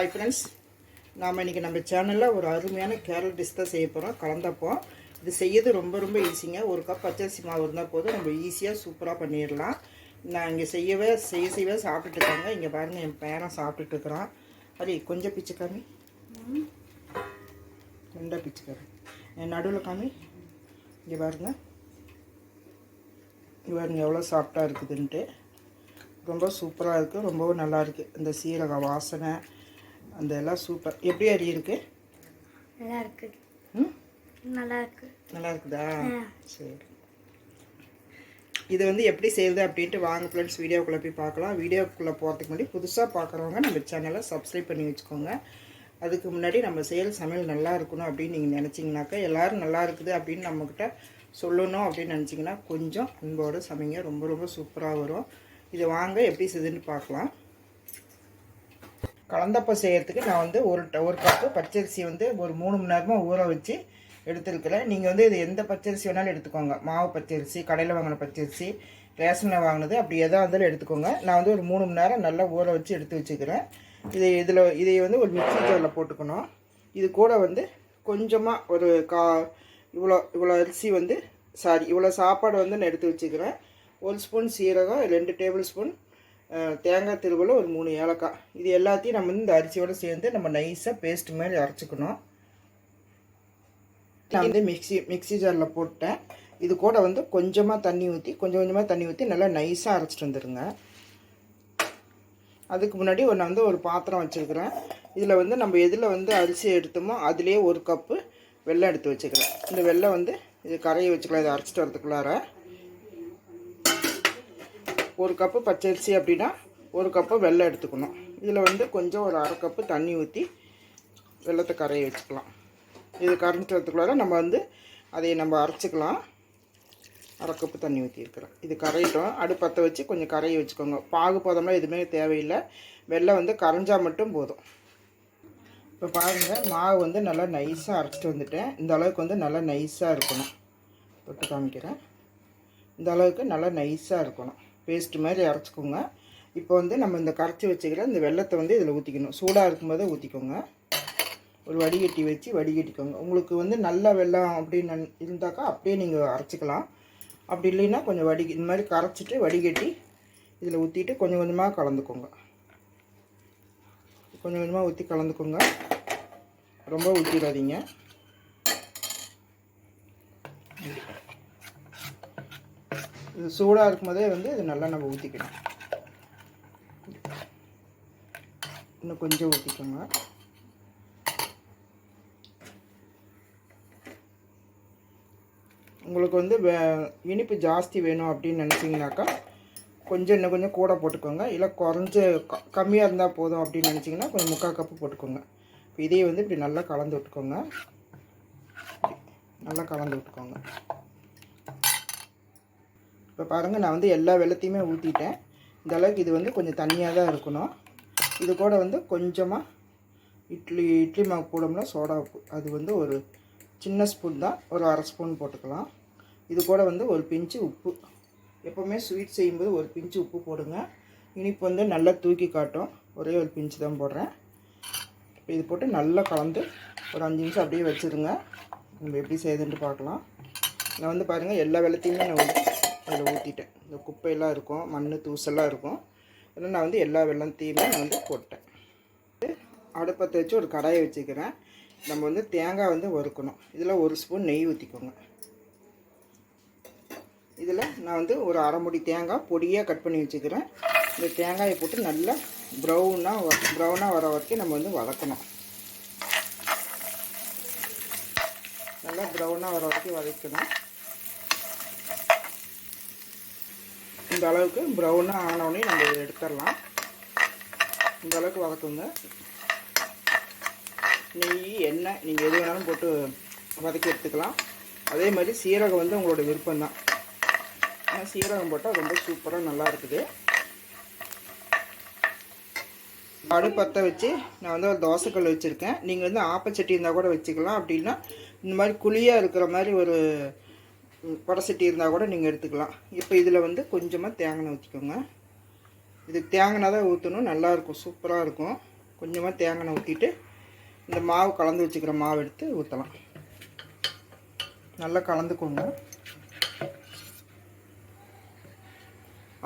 Hi friends நாம் இன்றைக்கி நம்ம சேனலில் ஒரு அருமையான கேரட் டிஷ் தான் செய்ய போகிறோம் கலந்தப்போம். இது செய்யறது ரொம்ப ரொம்ப ஈஸிங்க ஒரு கப் பச்சரிசி மாவு இருந்தால் போதும். நம்ம ஈஸியாக சூப்பராக பண்ணிடலாம். நான் இங்கே செய்யவே செய்ய செய்யவே சாப்பிட்டுட்டு இருக்காங்க. இங்கே பாருங்கள் என் பேரன் சாப்பிட்டுட்டு இருக்கிறான். அது கொஞ்சம் பிச்சு காமி ரெண்டாக பிச்சு காமி என் நடுவில் காமி. இங்கே பாருங்க. இங்கே பாருங்க எவ்வளோ சாஃப்டாக இருக்குதுன்ட்டு. ரொம்ப சூப்பராக இருக்குது ரொம்பவும் நல்லா இருக்குது இந்த சீரக வாசனை அந்த எல்லாம் சூப்பர் எப்படி அறி இருக்கு? நல்லா இருக்கு ம்? நல்லா இருக்கு நல்லா இருக்குதா சரி. இது வந்து எப்படி செய்யுது அப்படின்ட்டு வாங்க ஃப்ரெண்ட்ஸ் வீடியோக்குள்ளே போய் பார்க்கலாம். வீடியோக்குள்ளே போகிறதுக்கு முன்னாடி புதுசாக பார்க்குறவங்க நம்ம சேனலை சப்ஸ்கிரைப் பண்ணி வச்சுக்கோங்க. அதுக்கு முன்னாடி நம்ம செய்கிற சமையல் நல்லா இருக்கணும் அப்படின்னு நீங்கள் நினச்சிங்கனாக்கா எல்லோரும் நல்லா இருக்குது அப்படின்னு நம்மக்கிட்ட சொல்லணும் அப்படின்னு நினச்சிங்கன்னா கொஞ்சம் அன்போடு சமைங்க ரொம்ப ரொம்ப சூப்பராக வரும். இதை வாங்க எப்படி செய்யுதுன்னு பார்க்கலாம். கலந்தப்போ செய்கிறதுக்கு நான் வந்து ஒரு ஒரு கப்பு பச்சரிசி வந்து ஒரு மூணு மணி நேரமாக ஊற வச்சு எடுத்துருக்கிறேன் நீங்கள் வந்து இது எந்த பச்சரிசி வேணாலும் எடுத்துக்கோங்க. மாவு பச்சரிசி கடையில் வாங்கின பச்சரிசி ரேஷனில் வாங்கினது அப்படி எதாக இருந்தாலும் எடுத்துக்கோங்க. நான் வந்து ஒரு மூணு மணி நேரம் நல்லா ஊற வச்சு எடுத்து வச்சுக்கிறேன். இது இதில் இதை வந்து ஒரு மிக்சி ஜாரில் போட்டுக்கணும். இது கூட வந்து கொஞ்சமாக ஒரு கா இவ்வளோ இவ்வளோ அரிசி வந்து சாரி இவ்வளோ சாப்பாடு வந்து நான் எடுத்து வச்சுக்கிறேன். ஒரு ஸ்பூன் சீரகம் ரெண்டு டேபிள் ஸ்பூன் தேங்காய் திருவள்ள ஒரு மூணு ஏலக்காய். இது எல்லாத்தையும் நம்ம வந்து இந்த அரிசியோடு சேர்ந்து நம்ம நைஸாக பேஸ்ட் மாதிரி அரைச்சிக்கணும். நான் வந்து மிக்ஸி மிக்ஸி ஜாரில் போட்டேன். இது கூட வந்து கொஞ்சமாக தண்ணி ஊற்றி கொஞ்சம் கொஞ்சமாக தண்ணி ஊற்றி நல்லா நைஸாக அரைச்சிட்டு வந்துடுங்க அதுக்கு முன்னாடி ஒன்று நான் வந்து ஒரு பாத்திரம் வச்சுருக்கிறேன். இதில் வந்து நம்ம எதில் வந்து அரிசி எடுத்தோமோ அதுலேயே ஒரு கப்பு வெள்ளம் எடுத்து வச்சுக்கிறேன். இந்த வெள்ளம் வந்து இது கரையை வச்சுக்கலாம் இதை அரைச்சிட்டு வரதுக்குள்ளார ஒரு கப்பு பச்சரிசி அப்படின்னா ஒரு கப்பு வெல்லம் எடுத்துக்கணும். இதில் வந்து கொஞ்சம் ஒரு அரை கப்பு தண்ணி ஊற்றி வெள்ளத்தை கரைய வச்சுக்கலாம். இது கரைஞ்சிட்டு நம்ம வந்து அதை நம்ம அரைச்சிக்கலாம். அரை கப்பு தண்ணி ஊற்றிருக்கிறேன் இது கரையிட்டோம். அடுப்பத்தை வச்சு கொஞ்சம் கரையை வச்சுக்கோங்க. பாகு போதம்லாம் எதுவுமே தேவையில்லை. வெள்ளம் வந்து கரைஞ்சால் மட்டும் போதும். இப்போ பாருங்கள் மாவு வந்து நல்லா நைஸாக அரைச்சிட்டு வந்துட்டேன். இந்த அளவுக்கு வந்து நல்லா நைஸாக இருக்கணும். தொட்டு காமிக்கிறேன். இந்த அளவுக்கு நல்லா நைஸாக இருக்கணும். பேஸ்ட் மாதிரி அரைச்சிக்கோங்க. இப்போ வந்து நம்ம இந்த கரைச்சி வச்சுக்கிற இந்த வெள்ளத்தை வந்து இதில் ஊற்றிக்கணும் சூடாக இருக்கும்போதே ஊற்றிக்கோங்க ஒரு வடிகட்டி வச்சு வடிகட்டிக்கோங்க. உங்களுக்கு வந்து நல்ல வெள்ளம் அப்படின்னு இருந்தாக்கா அப்படியே நீங்கள் அரைச்சிக்கலாம். அப்படி இல்லைன்னா கொஞ்சம் வடி இந்த மாதிரி கரைச்சிட்டு வடிகட்டி இதில் ஊற்றிட்டு கொஞ்சம் கொஞ்சமாக கலந்துக்கோங்க. கொஞ்சம் கொஞ்சமாக ஊற்றி கலந்துக்கோங்க. ரொம்ப ஊற்றிடாதீங்க இது சூடாக இருக்கும்போதே வந்து இது நல்லா நம்ம ஊற்றிக்கணும் இன்னும் கொஞ்சம் ஊற்றிக்கோங்க உங்களுக்கு வந்து வே இனிப்பு ஜாஸ்தி வேணும் அப்படின்னு நினச்சிங்கனாக்கா கொஞ்சம் இன்னும் கொஞ்சம் கூட போட்டுக்கோங்க. இல்லை குறைஞ்ச க கம்மியாக இருந்தால் போதும் அப்படின்னு நினச்சிங்கன்னா கொஞ்சம் முக்கால் கப்பு போட்டுக்கோங்க. இப்போ இதையே வந்து இப்படி நல்லா கலந்து விட்டுக்கோங்க. நல்லா கலந்து விட்டுக்கோங்க. இப்போ பாருங்கள் நான் வந்து எல்லா வெள்ளத்தையுமே ஊற்றிட்டேன் இந்த அளவுக்கு இது வந்து கொஞ்சம் தண்ணியாக தான் இருக்கணும். இது கூட வந்து கொஞ்சமாக இட்லி இட்லி மாவு போடோம்னா சோடா உப்பு. அது வந்து ஒரு சின்ன ஸ்பூன் தான். ஒரு அரை ஸ்பூன் போட்டுக்கலாம். இது கூட வந்து ஒரு பிஞ்சு உப்பு. எப்போவுமே ஸ்வீட் செய்யும்போது ஒரு பிஞ்சு உப்பு போடுங்க. இனிப்பு வந்து நல்லா தூக்கி காட்டும். ஒரே ஒரு பிஞ்சு தான் போடுறேன். இப்போ இது போட்டு நல்லா கலந்து ஒரு அஞ்சு நிமிஷம் அப்படியே வச்சுருங்க. நம்ம எப்படி செய்யுதுன்ட்டு பார்க்கலாம். நான் வந்து பாருங்கள் எல்லா வெள்ளத்தையுமே நான் அதில் ஊற்றிட்டேன் இந்த குப்பையெல்லாம் இருக்கும் மண் தூசெல்லாம் இருக்கும். அதனால் நான் வந்து எல்லா வெள்ளத்தையுமே நான் வந்து போட்டேன். அடுப்பத்தை வச்சு ஒரு கடாயை வச்சுக்கிறேன். நம்ம வந்து தேங்காய் வந்து வறுக்கணும். இதில் ஒரு ஸ்பூன் நெய் ஊற்றிக்கோங்க இதில் நான் வந்து ஒரு அரை முடி தேங்காய் பொடியாக கட் பண்ணி வச்சுக்கிறேன். இந்த தேங்காயை போட்டு நல்லா ப்ரௌனாக ப்ரௌனாக வர வரைக்கும் நம்ம வந்து வதக்கணும். நல்லா ப்ரௌனாக வர வரைக்கும் வதக்கணும். இந்த அளவுக்கு ப்ரௌனாக ஆனவுடனே நம்ம இதை எடுத்துடலாம். இந்த அளவுக்கு வதக்குங்க. நெய் எண்ணெய் நீங்கள் எது வேணாலும் போட்டு வதக்கி எடுத்துக்கலாம். அதே மாதிரி சீரகம் வந்து உங்களோட விருப்பம் தான். ஆனால் சீரகம் போட்டால் ரொம்ப சூப்பராக நல்லா இருக்குது. அடுப்பத்தை வச்சு நான் வந்து ஒரு தோசைக்கல் வச்சுருக்கேன். நீங்கள் வந்து ஆப்பச்சட்டி இருந்தால் கூட வச்சுக்கலாம். அப்படின்னா இந்த மாதிரி குழியாக இருக்கிற மாதிரி ஒரு குடசட்டி இருந்தால் கூட நீங்கள் எடுத்துக்கலாம். இப்போ இதில் வந்து கொஞ்சமாக தேங்காய் ஊற்றிக்கோங்க இதுக்கு தேங்காய் தான் ஊற்றணும் நல்லாயிருக்கும் சூப்பராக இருக்கும். கொஞ்சமாக தேங்காய் ஊற்றிட்டு இந்த மாவு கலந்து வச்சுக்கிற மாவு எடுத்து ஊற்றலாம் நல்லா கலந்துக்கோங்க.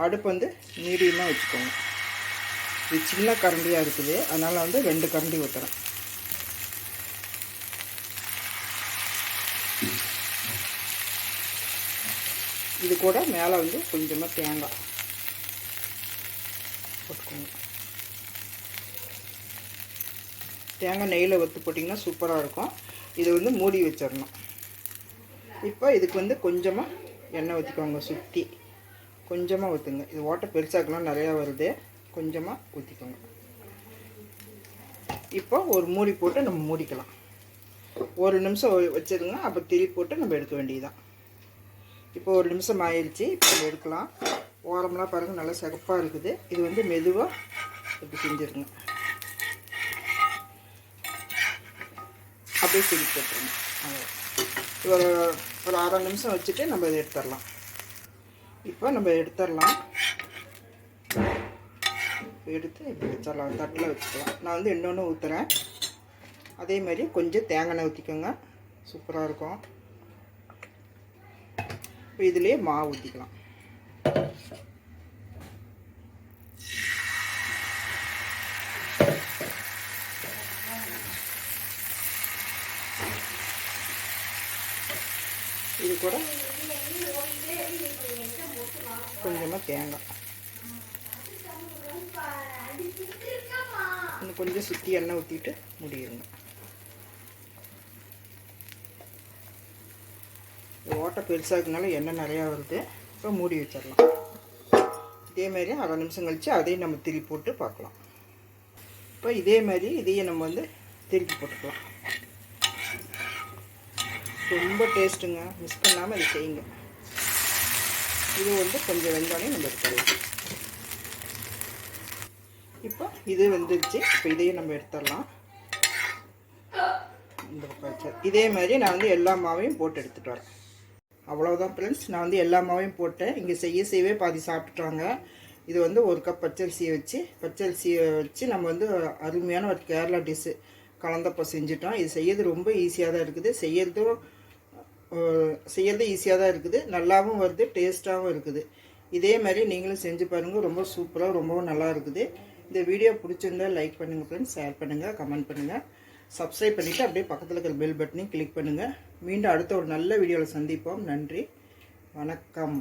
அடுப்பு வந்து மீடியமாக வச்சுக்கோங்க. இது சின்ன கரண்டியாக இருக்குது. அதனால் வந்து ரெண்டு கரண்டி ஊற்றுறேன் இது கூட மேலே வந்து கொஞ்சமாக தேங்காய் போட்டுக்கோங்க. தேங்காய் நெய்யில் வறுத்து போட்டிங்கன்னா சூப்பராக இருக்கும். இது வந்து மூடி வச்சிடணும். இப்போ இதுக்கு வந்து கொஞ்சமாக எண்ணெய் ஊற்றிக்கோங்க சுற்றி கொஞ்சமாக ஊற்றுங்க இது ஓட்டை பெருசாக்கலாம் நிறையா வருது. கொஞ்சமாக ஊற்றிக்கோங்க இப்போ ஒரு மூடி போட்டு நம்ம மூடிக்கலாம். ஒரு நிமிஷம் வ- அப்போ திரி போட்டு நம்ம எடுக்க வேண்டியதுதான். இப்போ ஒரு நிமிஷம் ஆயிடுச்சு இப்போ நம்ம எடுக்கலாம். ஓரம்லாம் பாருங்கள் நல்லா சகப்பாக இருக்குது. இது வந்து மெதுவாக இப்படி செஞ்சிருங்க அப்படியே திரி போட்டுருங்க ஒரு ஒரு அரை நிமிஷம் வச்சுட்டு நம்ம இதை எடுத்துடலாம். இப்போ நம்ம எடுத்துடலாம். எடுத்து இப்படி வச்சிடலாம். தட்டில் வச்சுக்கலாம். நான் வந்து இன்னொன்று ஊற்றுறேன் அதே மாதிரி கொஞ்சம் தேங்காய் எண்ணெய் ஊற்றிக்கோங்க சூப்பராக இருக்கும். இப்போ இதுலேயே மாவு ஊற்றிக்கலாம் இது கூட கொஞ்சமாக தேங்காய். இன்னும் கொஞ்சம் சுற்றி எண்ணெய் ஊற்றிட்டு முடியுங்க ஓட்டை பெருசாக எண்ணெய் நிறையா வருது இப்போ மூடி வச்சிடலாம். இதே மாதிரி அரை நிமிஷம் கழித்து அதையும் நம்ம திருப்பி போட்டு பார்க்கலாம். இப்போ இதே மாதிரி இதையும் நம்ம வந்து திருப்பி போட்டுக்கலாம். ரொம்ப டேஸ்ட்டுங்க. மிஸ் பண்ணாமல் இதை செய்யுங்க. இது வந்து கொஞ்சம் வெந்தாலையும் நம்ம எடுத்துடலாம் இப்போ இது வெந்துருச்சு. இப்போ இதையும் நம்ம எடுத்துடலாம். இந்த இதே மாதிரி நான் வந்து எல்லா மாவையும் போட்டு எடுத்துகிட்டு வரேன். அவ்வளோதான் ஃப்ரெண்ட்ஸ் நான் வந்து எல்லா மாவையும் போட்டேன் இங்கே செய்ய செய்யவே பாதி சாப்பிட்டுட்டாங்க. இது வந்து ஒரு கப் பச்சரிசியை வச்சு பச்சரிசியை வச்சு நம்ம வந்து அருமையான ஒரு கேரளா டிஷ்ஷு கலந்தப்போ செஞ்சுட்டோம். இது செய்யறது ரொம்ப ஈஸியாக தான் இருக்குது. செய்யறதும் செய்யறது ஈஸியாக தான் இருக்குது. நல்லாவும் வருது டேஸ்ட்டாகவும் இருக்குது. இதே மாதிரி நீங்களும் செஞ்சு பாருங்கள் ரொம்ப சூப்பராக ரொம்பவும் நல்லா இருக்குது. இந்த வீடியோ பிடிச்சிருந்தா லைக் பண்ணுங்கள் ஃப்ரெண்ட்ஸ் ஷேர் பண்ணுங்கள் கமெண்ட் பண்ணுங்கள் சப்ஸ்கிரைப் பண்ணிவிட்டு அப்படியே பக்கத்தில் இருக்கிற பெல் பட்டனையும் கிளிக் பண்ணுங்கள் மீண்டும் அடுத்த ஒரு நல்ல வீடியோவில் சந்திப்போம். நன்றி. வணக்கம்.